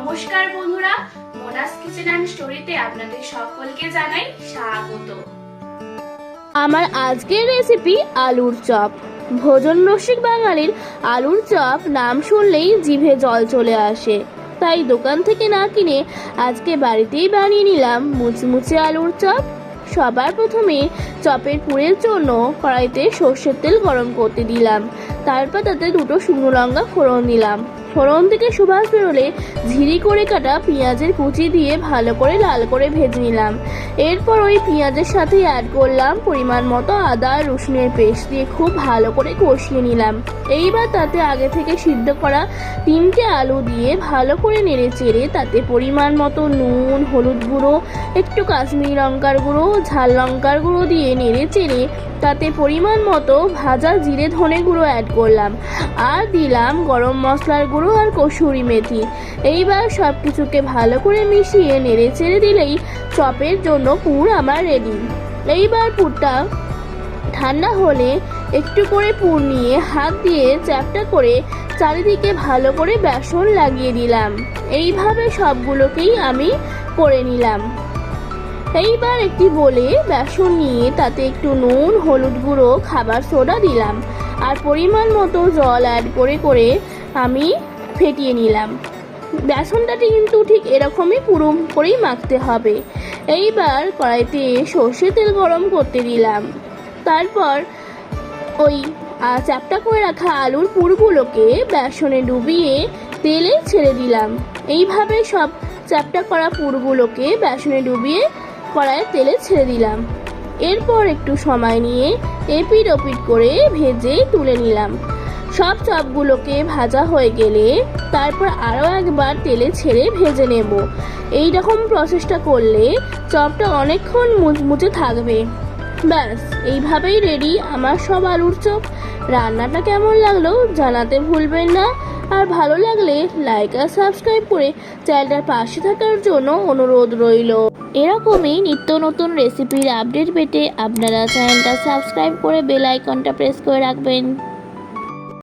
নমস্কার বন্ধুরা Monas kitchen and স্টোরিতে আপনাদের সকলকে জানাই স্বাগত। আমার আজকের রেসিপি আলুর চপ। ভোজন রসিক বাঙালির আলুর চপ নাম শুনলেই জিভে জল চলে আসে। তাই দোকান থেকে না কিনে আজকে বাড়িতেই বানিয়ে নিলাম মুচমুচে আলুর চপ। সবার প্রথমে চপের পুরের জন্য কড়াইতে সর্ষের তেল গরম করতে দিলাম। তারপর তাতে দুটো শুকনো লঙ্কা ফোড়ন দিলাম। ফোড়ন থেকে সুবাস বেরোলে ঝিরি করে কাটা পেঁয়াজের কুচি দিয়ে ভালো করে লাল করে ভেজে নিলাম। এরপর ওই পেঁয়াজের সাথে অ্যাড করলাম পরিমাণ মতো আদা রসুনের পেস্ট দিয়ে খুব ভালো করে কষিয়ে নিলাম। এইবার তাতে আগে থেকে সিদ্ধ করা তিনটে আলু দিয়ে ভালো করে নেড়ে চেড়ে তাতে পরিমাণ মতো নুন, হলুদ গুঁড়ো, একটু কাশ্মীরি লঙ্কার গুঁড়ো, ঝাল লঙ্কার গুঁড়ো দিয়ে নেড়ে চেড়ে তাতে পরিমাণ মতো ভাজা জিরে ধনে গুঁড়ো অ্যাড করলাম। আর দিলাম গরম মশলার গুঁড়ো আর কসুরি মেথি। এইবার সব কিছুকে ভালো করে মিশিয়ে নেড়ে চেড়ে দিলেই চপের জন্য পুর আমার রেডি এইবার পুরটা ঠান্ডা হলে একটু করে পুর নিয়ে হাত দিয়ে চ্যাপটা করে চারিদিকে ভালো করে বেসন লাগিয়ে দিলাম। এইভাবে সবগুলোকেই আমি করে নিলাম। এইবার একটি বলে বেসন নিয়ে তাতে একটু নুন, হলুদ গুঁড়ো, খাবার সোডা দিলাম। আর পরিমাণ মতো জল অ্যাড করে করে আমি ফেটিয়ে নিলাম। বেসনটাটি কিন্তু ঠিক এরকমই পুরো করেই মাখতে হবে। এইবার কড়াইতে সর্ষে তেল গরম করতে দিলাম। তারপর ওই চ্যাপটা করে রাখা আলুর পুরগুলোকে বেসনে ডুবিয়ে তেলে ছেড়ে দিলাম। এইভাবে সব চ্যাপটা করা পুরগুলোকে বেসনে ডুবিয়ে কড়াইয়ে তেলে ছেড়ে দিলাম। এরপর একটু সময় নিয়ে এপিট ওপিট করে ভেজে তুলে নিলাম। সব চপগুলোকে ভাজা হয়ে গেলে তারপর আরও একবার তেলে ছেড়ে ভেজে নেব। এই রকম প্রসেসটা করলে চপটা অনেকক্ষণ মুচমুচে থাকবে। ব্যাস, এইভাবেই রেডি আমার সব আলুর চপ। রান্নাটা কেমন লাগল জানাতে ভুলবেন না। আর ভালো লাগলে লাইক আর সাবস্ক্রাইব করে চ্যানেলটার পাশে থাকার জন্য অনুরোধ রইল। এরকমই নিত্য নতুন রেসিপির আপডেট পেতে আপনারা চ্যানেলটা সাবস্ক্রাইব করে বেল আইকনটা প্রেস করে রাখবেন।